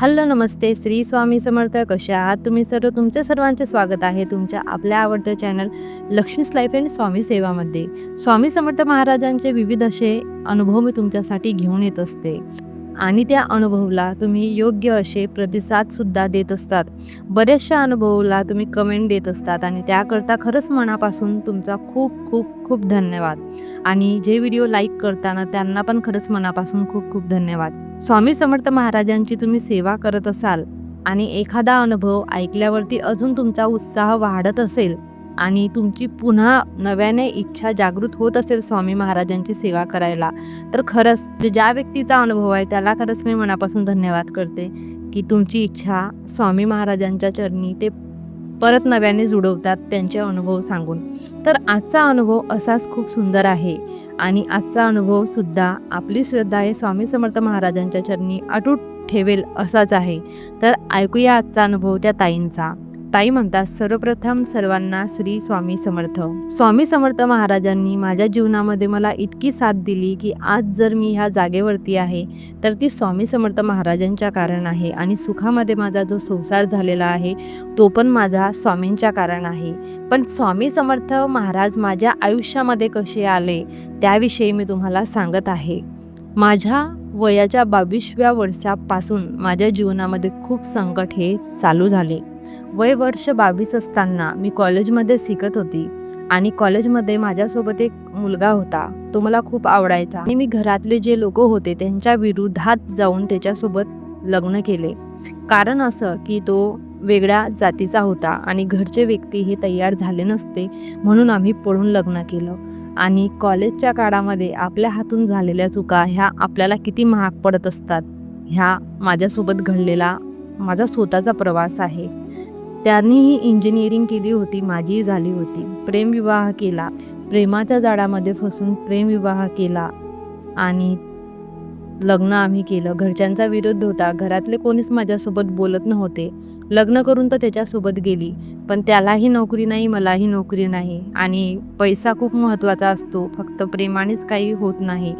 Hello नमस्ते. श्री स्वामी समर्थ कसे आहात? तुम्ही सर्व तुमच्या सर्वांचे स्वागत आहे तुमच्या आपल्या आवडत्या channel Lakshmi's life and Swami सेवामध्ये. स्वामी समर्थ महाराजांचे विविध असे अनुभव मी तुमच्यासाठी घेऊन येत असते. आणि त्या अनुभवला तुम्ही योग्य असे प्रतिसादसुद्धा देत असतात. बऱ्याचशा अनुभवला तुम्ही कमेंट देत असतात आणि त्याकरता खरंच मनापासून तुमचा खूप खूप खूप धन्यवाद. आणि जे व्हिडिओ लाईक करताना त्यांना पण खरंच मनापासून खूप खूप धन्यवाद. स्वामी समर्थ महाराजांची तुम्ही सेवा करत असाल आणि एखादा अनुभव ऐकल्यावरती अजून तुमचा उत्साह वाढत असेल आणि तुमची पुन्हा नव्याने इच्छा जागृत होत असेल स्वामी महाराजांची सेवा करायला तर खरंच जे ज्या व्यक्तीचा अनुभव आहे त्याला खरंच मी मनापासून धन्यवाद करते की तुमची इच्छा स्वामी महाराजांच्या चरणी ते परत नव्याने जुडवतात त्यांचे अनुभव सांगून. तर आजचा अनुभव असाच खूप सुंदर आहे आणि आजचा अनुभवसुद्धा आपली श्रद्धा हे स्वामी समर्थ महाराजांच्या चरणी अटूट ठेवेल असाच आहे. तर ऐकूया आजचा अनुभव त्या ताईंचा. ताई म्हणतात सर्वप्रथम सर्वांना श्री स्वामी समर्थ. स्वामी समर्थ महाराजांनी माझ्या जीवनामध्ये मला इतकी साथ दिली की आज जर मी ह्या जागेवरती आहे तर ती स्वामी समर्थ महाराजांच्या कारण आहे आणि सुखामध्ये माझा जो संसार झालेला आहे तो पण माझा स्वामींच्या कारण आहे. पण स्वामी समर्थ महाराज माझ्या आयुष्यामध्ये कसे आले त्याविषयी मी तुम्हाला सांगत आहे. माझ्या वयाच्या बावीसव्या वर्षापासून माझ्या जीवनामध्ये खूप संकट हे चालू झाले. वय वर्ष बावीस असताना मी कॉलेजमध्ये शिकत होती आणि कॉलेजमध्ये माझ्यासोबत एक मुलगा होता. तो मला खूप आवडायचा. आणि मी घरातले जे लोक होते त्यांच्या विरोधात जाऊन त्याच्यासोबत लग्न केले. कारण असं की तो वेगळ्या जातीचा होता आणि घरचे व्यक्ती हे तयार झाले नसते म्हणून आम्ही पळून लग्न केलं. आणि कॉलेजच्या काळामध्ये आपल्या हातून झालेल्या चुका ह्या आपल्याला किती महाग पडत असतात ह्या माझ्यासोबत घडलेला माझा स्वतःचा प्रवास आहे. त्यांनीही इंजिनिअरिंग केली होती माझीही झाली होती. प्रेमविवाह केला. प्रेमाच्या जाळामध्ये फसून प्रेमविवाह केला आणि लग्न आम्ही केलं. घरच्यांचा विरोध होता. घरातले कोणीच माझ्यासोबत बोलत नव्हते. लग्न करून तर त्याच्यासोबत गेली पण त्यालाही नोकरी नाही मलाही नोकरी नाही आणि पैसा खूप महत्त्वाचा असतो. फक्त प्रेमानेच काही होत नाही.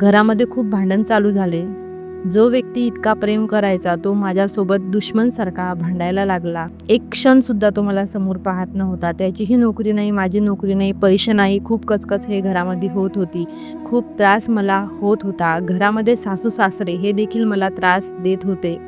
घरामध्ये खूप भांडण चालू झाले. जो व्यक्ती इतका प्रेम करायचा तो माझ्यासोबत दुश्मनसारखा भांडायला लागला. एक क्षणसुद्धा तो मला समोर पाहत नव्हता. त्याचीही नोकरी नाही माझी नोकरी नाही पैसे नाही खूप कचकच हे घरामध्ये होत होती. खूप त्रास मला होत होता. घरामध्ये सासू सासरे हे देखील मला त्रास देत होते.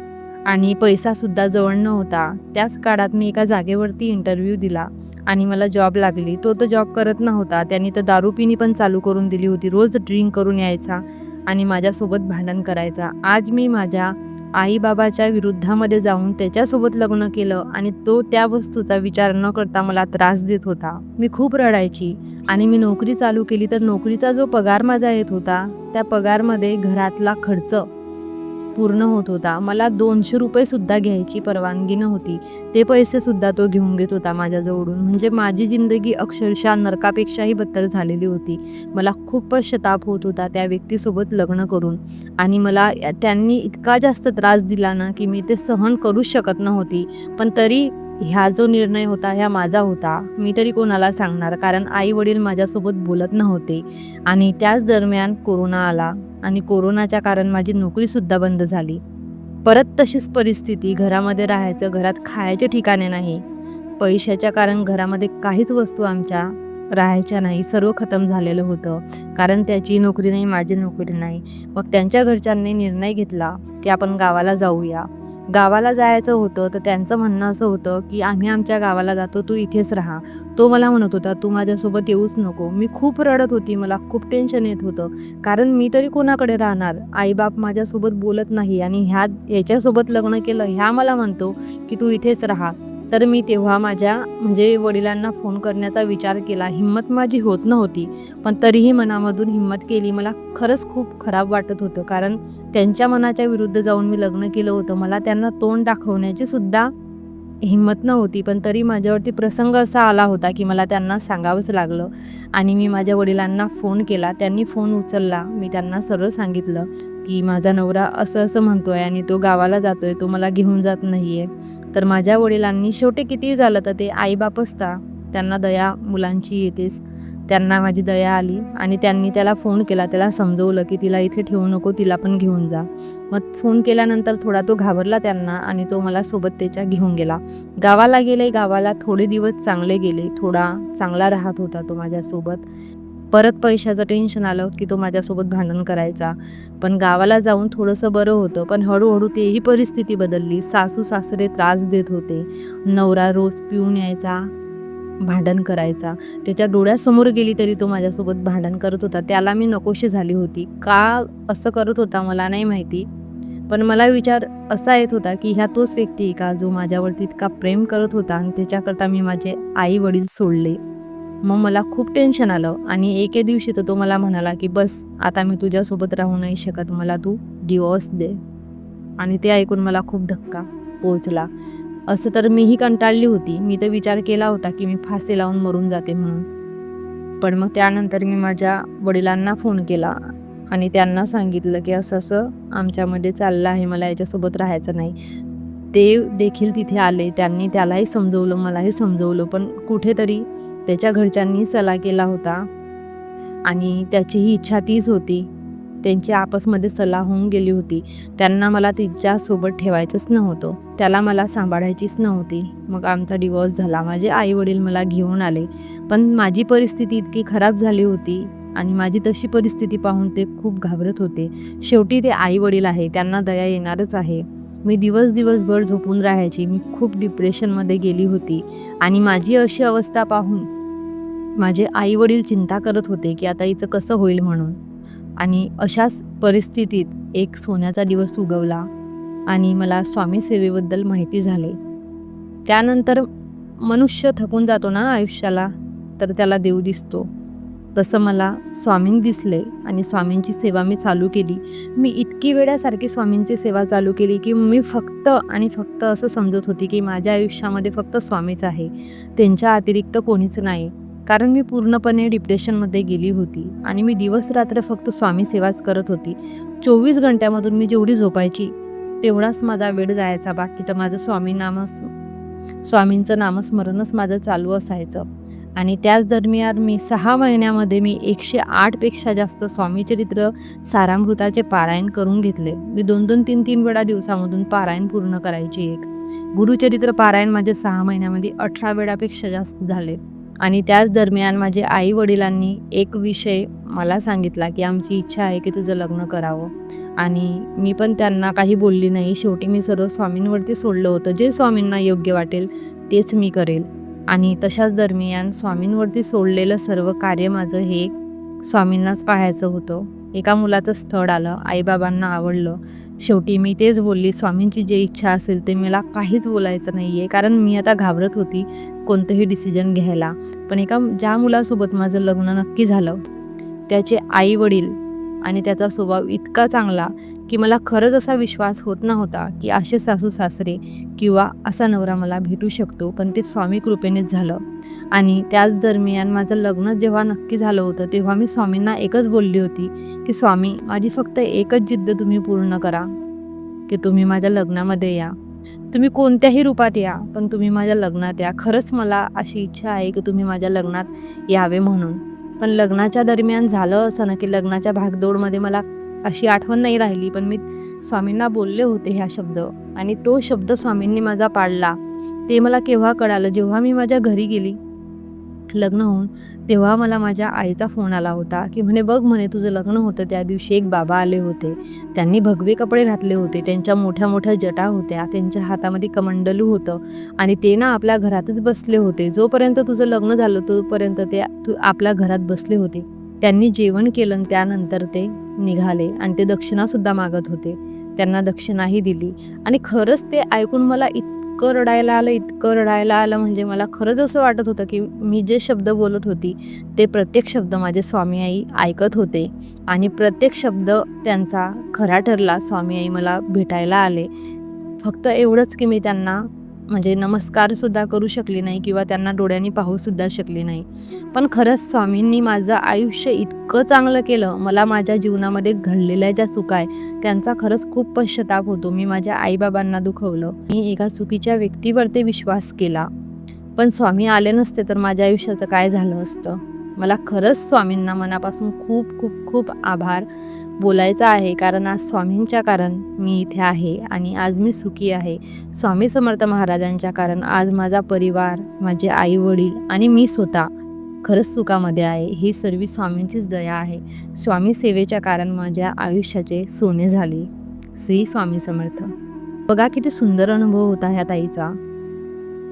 आणि पैसासुद्धा जवळ नव्हता. त्याच काळात मी एका जागेवरती इंटरव्ह्यू दिला आणि मला जॉब लागली. तो तर जॉब करत नव्हता. त्यांनी तर दारू पिणी पण चालू करून दिली होती. रोज ड्रिंक करून यायचा. आणि माझ्यासोबत भांडण करायचा. आज मी माझ्या आईबाबाच्या विरुद्धामध्ये जाऊन त्याच्यासोबत लग्न केलं आणि तो त्या वस्तूचा विचार न करता मला त्रास देत होता. मी खूप रडायची आणि मी नोकरी चालू केली तर नोकरीचा जो पगार माझा येत होता त्या पगारमध्ये घरातला खर्च पूर्ण होत होता. मला दोनशे रुपयेसुद्धा घ्यायची परवानगी नव्हती. ते पैसेसुद्धा तो घेऊन घेत होता माझ्याजवळून. म्हणजे माझी जिंदगी अक्षरशः नरकापेक्षाही बत्तर झालेली होती. मला खूप शताप होत होता त्या व्यक्तीसोबत लग्न करून. आणि मला त्यांनी इतका जास्त त्रास दिला ना की मी ते सहन करूच शकत नव्हती. पण तरी ह्या जो निर्णय होता ह्या माझा होता मी तरी कोणाला सांगणार? कारण आई वडील माझ्यासोबत बोलत नव्हते. आणि त्याच दरम्यान कोरोना आला आणि कोरोनाच्या कारण माझी नोकरीसुद्धा बंद झाली. परत तशीच परिस्थिती घरामध्ये राहायचं घरात खायचे ठिकाणे नाही. पैशाच्या कारण घरामध्ये काहीच वस्तू आमच्या राहायच्या नाही सर्व खतम झालेलं होतं. कारण त्याची नोकरी नाही माझी नोकरी नाही. मग त्यांच्या घरच्यांनी निर्णय घेतला की आपण गावाला जाऊया. गावाला जायचं होतं तर त्यांचं म्हणणं असं होतं की आम्ही आमच्या गावाला जातो तू इथेच राहा. तो मला म्हणत होता तू माझ्यासोबत येऊच नको. मी खूप रडत होती मला खूप टेन्शन येत होतं. कारण मी तरी कोणाकडे राहणार? आईबाप माझ्यासोबत बोलत नाही आणि ह्या याच्यासोबत लग्न केलं ह्या मला म्हणतो की तू इथेच राहा. तर मी तेव्हा माझ्या म्हणजे वडिलांना फोन करण्याचा विचार केला. हिंमत माझी होत नव्हती पण तरीही मनामधून हिंमत केली. मला खरंच खूप खराब वाटत होतं. कारण त्यांच्या मनाच्या विरुद्ध जाऊन मी लग्न केलं होतं. मला त्यांना तोंड दाखवण्याची सुद्धा हिंमत नव्हती पण तरी माझ्यावरती प्रसंग असा आला होता की मला त्यांना सांगावंच लागलं. आणि मी माझ्या वडिलांना फोन केला. त्यांनी फोन उचलला. मी त्यांना सरळ सांगितलं की माझा नवरा असं असं म्हणतो आहे आणि तो गावाला जातो आहे तो मला घेऊन जात नाही आहे तर माझ्या वडिलांनी शेवटी कितीही झालं तर ते आईबाप असता. त्यांना दया मुलांची येतेच. त्यांना माझी दया आली आणि त्यांनी त्याला फोन केला. त्याला समजवलं की तिला इथे ठेवू नको तिला पण घेऊन जा. मग फोन केल्यानंतर थोडा तो घाबरला त्यांना आणि तो मला सोबत त्याच्या घेऊन गेला. गावाला गेले गावाला थोडे दिवस चांगले गेले. थोडा चांगला राहत होता तो माझ्यासोबत. परत पैशाचं टेन्शन आलं की तो माझ्यासोबत भांडण करायचा. पण गावाला जाऊन थोडंसं बरं होतं. पण हळूहळू तेही परिस्थिती बदलली. सासू सासरे त्रास देत होते. नवरा रोज पिऊन यायचा. भांडण करायचा. त्याच्या डोळ्यासमोर गेली तरी तो माझ्यासोबत भांडण करत होता. त्याला मी नकोशी झाली होती. का असं करत होता मला नाही माहिती. पण मला विचार असा येत होता की ह्या तोच व्यक्ती आहे का जो माझ्यावरती इतका प्रेम करत होता आणि त्याच्याकरता मी माझे आई वडील सोडले? मग मला खूप टेन्शन आलं आणि एके दिवशी तर तो मला म्हणाला की बस आता मी तुझ्यासोबत राहू नाही शकत. मला तू डिवॉर्स दे. आणि ते ऐकून मला खूप धक्का पोचला असं तर मीही कंटाळली होती. मी तर विचार केला होता की मी फासे लावून मरून जाते म्हणून. पण मग त्यानंतर मी माझ्या वडिलांना फोन केला आणि त्यांना सांगितलं की असं असं आमच्यामध्ये चाललं आहे मला याच्यासोबत राहायचं नाही. ते देखील तिथे आले. त्यांनी त्यालाही समजवलं मलाही समजवलं. पण कुठेतरी त्याच्या घरच्यांनी सला केला होता आणि त्याचीही इच्छा तीच होती. त्यांची आपसमध्ये सल्ला होऊन गेली होती. त्यांना मला तिच्यासोबत ठेवायचंच नव्हतं. त्याला मला सांभाळायचीच नव्हती. मग आमचा डिवॉर्स झाला. माझे आई वडील मला घेऊन आले. पण माझी परिस्थिती इतकी खराब झाली होती आणि माझी तशी परिस्थिती पाहून ते खूप घाबरत होते. शेवटी ते आई वडील आहे. त्यांना दया येणारच आहे. मी दिवस दिवसभर झोपून राहायची. मी खूप डिप्रेशनमध्ये गेली होती. आणि माझी अशी अवस्था पाहून माझे आई वडील चिंता करत होते की आता हिचं कसं होईल म्हणून. आणि अशाच परिस्थितीत एक सोन्याचा दिवस उगवला आणि मला स्वामी सेवेबद्दल माहिती झाले. त्यानंतर मनुष्य थकून जातो ना आयुष्याला तर त्याला देव दिसतो. तसं मला स्वामीं दिसले आणि स्वामींची सेवा मी चालू केली. मी इतकी वेळासारखी स्वामींची सेवा चालू केली की मी फक्त आणि फक्त असं समजत होती की माझ्या आयुष्यामध्ये फक्त स्वामीच आहे. त्यांच्या अतिरिक्त कोणीच नाही. कारण मी पूर्णपणे डिप्रेशनमध्ये गेली होती आणि मी दिवस रात्र फक्त स्वामी सेवाच करत होती. चोवीस घंट्यामधून मी जेवढी झोपायची तेवढाच माझा वेळ जायचा. बाकी तर माझं स्वामी नामस स्वामींचं नामस्मरणच माझं चालू असायचं. आणि त्याच दरम्यान मी सहा महिन्यामध्ये मी एकशे आठपेक्षा जास्त स्वामीचरित्र सारामृताचे पारायण करून घेतले. मी दोन दोन तीन तीन वेळा दिवसामधून पारायण पूर्ण करायची एक. गुरुचरित्र पारायण माझे सहा महिन्यामध्ये अठरा वेळापेक्षा जास्त झाले. आणि त्याच दरम्यान माझे आई वडिलांनी एक विषय मला सांगितला की आमची इच्छा आहे की तुझं लग्न करावं. आणि मी पण त्यांना काही बोलली नाही. शेवटी मी सर्व स्वामींवरती सोडलं होतं. जे स्वामींना योग्य वाटेल तेच मी करेल. आणि तशाच दरम्यान स्वामींवरती सोडलेलं सर्व कार्य माझं हे स्वामींनाच पाहायचं होतं. एका मुलाचं स्थळ आलं. आईबाबांना आवडलं. शेवटी मी तेच बोलली स्वामींची जे इच्छा असेल ते मला काहीच बोलायचं नाही आहे कारण मी आता घाबरत होती. कोणतंही डिसिजन घ्यायला. पण एका ज्या मुलासोबत माझं लग्न नक्की झालं त्याचे आई वडील आणि त्याचा स्वभाव इतका चांगला की मला खरंच असा विश्वास होत नव्हता की असे सासू सासरे किंवा असा नवरा मला भेटू शकतो. पण ते स्वामी कृपेनेच झालं. आणि त्याच दरम्यान माझं लग्न जेव्हा नक्की झालं होतं तेव्हा मी स्वामींना एकच बोलली होती की स्वामी माझी फक्त एकच जिद्द तुम्ही पूर्ण करा की तुम्ही माझ्या लग्नामध्ये या. तुम्ही कोणत्याही रूपात या पण तुम्ही माझ्या लग्नात या. खरंच मला अशी इच्छा आहे की तुम्ही माझ्या लग्नात यावे म्हणून. पण लग्नाच्या दरम्यान झालं असं ना की लग्नाच्या भागदौडमध्ये मला अशी आठवण नाही राहिली पण मी स्वामींना बोलले होते ह्या शब्द आणि तो शब्द स्वामींनी माझा पाडला. ते मला केव्हा कळालं? जेव्हा मी माझ्या घरी गेली लग्न होऊन तेव्हा मला माझ्या आईचा फोन आला होता की म्हणे बघ म्हणे तुझं लग्न होतं त्या दिवशी एक बाबा आले होते. त्यांनी भगवे कपडे घातले होते. त्यांच्या मोठ्या मोठ्या जटा होत्या. त्यांच्या हातामध्ये कमंडलू होतं. आणि ते ना आपल्या घरातच बसले होते. जोपर्यंत तुझं लग्न झालं तोपर्यंत ते तू आपल्या घरात बसले होते. त्यांनी जेवण केलं आणि त्यानंतर ते निघाले आणि ते दक्षिणासुद्धा मागत होते. त्यांना दक्षिणाही दिली. आणि खरंच ते ऐकून मला इतकं रडायला आलं इतकं रडायला आलं म्हणजे मला खरंच असं वाटत होतं की मी जे शब्द बोलत होती ते प्रत्येक शब्द माझे स्वामी आई ऐकत होते. आणि प्रत्येक शब्द त्यांचा खरा ठरला स्वामी आई मला भेटायला आले. फक्त एवढंच की मी त्यांना म्हणजे नमस्कारसुद्धा करू शकली नाही किंवा त्यांना डोळ्यांनी पाहूसुद्धा शकली नाही. पण खरंच स्वामींनी माझं आयुष्य इतकं चांगलं केलं मला माझ्या जीवनामध्ये घडलेल्या ज्या चुका आहे त्यांचा खरंच खूप पश्चाताप होतो. मी माझ्या आईबाबांना दुखवलं. मी एका चुकीच्या व्यक्तीवर ते विश्वास केला. पण स्वामी आले नसते तर माझ्या आयुष्याचं काय झालं असतं? मला खरंच स्वामींना मनापासून खूप खूप खूप आभार. बोलायचं आहे कारण आज स्वामींच्या कारण मी इथे आहे आणि आज मी सुखी आहे. स्वामी समर्थ महाराजांच्या कारण आज माझा परिवार माझे आई वडील आणि मी स्वतः खरंच सुखामध्ये आहे. ही सर्व स्वामींचीच दया आहे. स्वामी सेवेच्या कारण माझ्या आयुष्याचे सोने झाले. श्री स्वामी समर्थ. बघा किती सुंदर अनुभव होता ह्या ताईचा.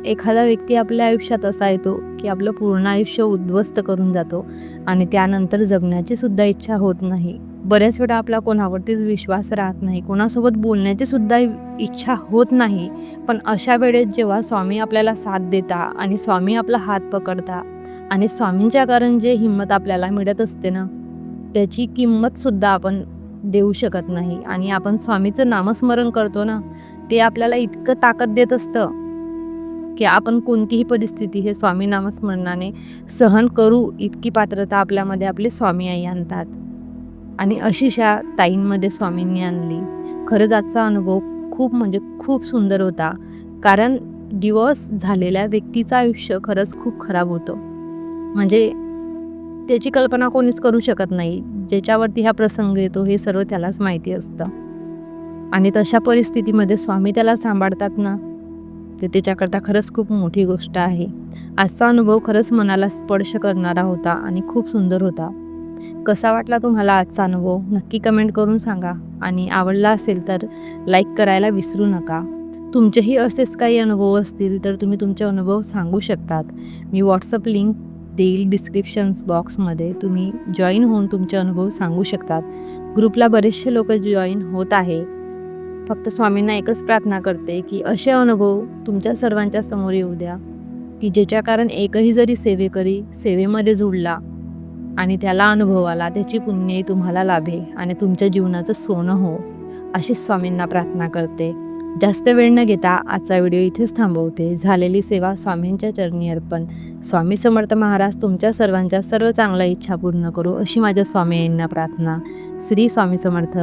एखादा व्यक्ती आपल्या आयुष्यात असा येतो की आपलं पूर्ण आयुष्य उद्ध्वस्त करून जातो आणि त्यानंतर जगण्याची सुद्धा इच्छा होत नाही. बऱ्याच वेळा आपला कोणावरतीच विश्वास राहत नाही कोणासोबत बोलण्याची सुद्धा इच्छा होत नाही. पण अशा वेळेत जेव्हा स्वामी आपल्याला साथ देता आणि स्वामी आपला हात पकडता आणि स्वामींच्या कारण जे हिंमत आपल्याला मिळत असते ना त्याची किंमतसुद्धा आपण देऊ शकत नाही आणि आपण स्वामीचं नामस्मरण करतो ना ते आपल्याला इतकं ताकद देत असतं की आपण कोणतीही परिस्थिती हे स्वामी नामस्मरणाने सहन करू इतकी पात्रता आपल्यामध्ये आपले स्वामी आई आणतात. आणि अशीशा ताईंमध्ये स्वामींनी आणली. खरंच आजचा अनुभव खूप म्हणजे खूप सुंदर होता. कारण डिवॉर्स झालेल्या व्यक्तीचं आयुष्य खरंच खूप खराब होतं. म्हणजे त्याची कल्पना कोणीच करू शकत नाही. ज्याच्यावरती हा प्रसंग येतो हे सर्व त्यालाच माहिती असतं. आणि तशा परिस्थितीमध्ये स्वामी त्याला सांभाळतात ना ते त्याच्याकरता खरंच खूप मोठी गोष्ट आहे. आजचा अनुभव खरंच मनाला स्पर्श करणारा होता आणि खूप सुंदर होता. कसा वाटला तुम्हाला आजचा अनुभव? नक्की कमेंट करून सांगा. आणि आवडला असेल तर लाईक करायला विसरू नका. तुमचेही असेच काही अनुभव असतील तर तुम्ही तुमचे अनुभव सांगू शकतात. मी व्हॉट्सअप लिंक देईल डिस्क्रिप्शन्स बॉक्समध्ये तुम्ही जॉईन होऊन तुमचे अनुभव सांगू शकतात. ग्रुपला बरेचसे लोक जॉईन होत आहे. फक्त स्वामींना एकच प्रार्थना करते की असे अनुभव तुमच्या सर्वांच्या समोर येऊ द्या. की ज्याच्या कारण एकही जरी सेवेकरी सेवेमध्ये जुळला आणि त्याला अनुभवाला त्याची पुण्यही तुम्हाला लाभे आणि तुमच्या जीवनाचं सोनं हो अशी स्वामींना प्रार्थना करते. जास्त वेळ न घेता आजचा व्हिडिओ इथेच थांबवते. झालेली सेवा स्वामींच्या चरणी अर्पण. स्वामी समर्थ महाराज तुमच्या सर्वांच्या सर्व चांगल्या इच्छा पूर्ण करू अशी माझ्या स्वामींना प्रार्थना. श्री स्वामी समर्थ.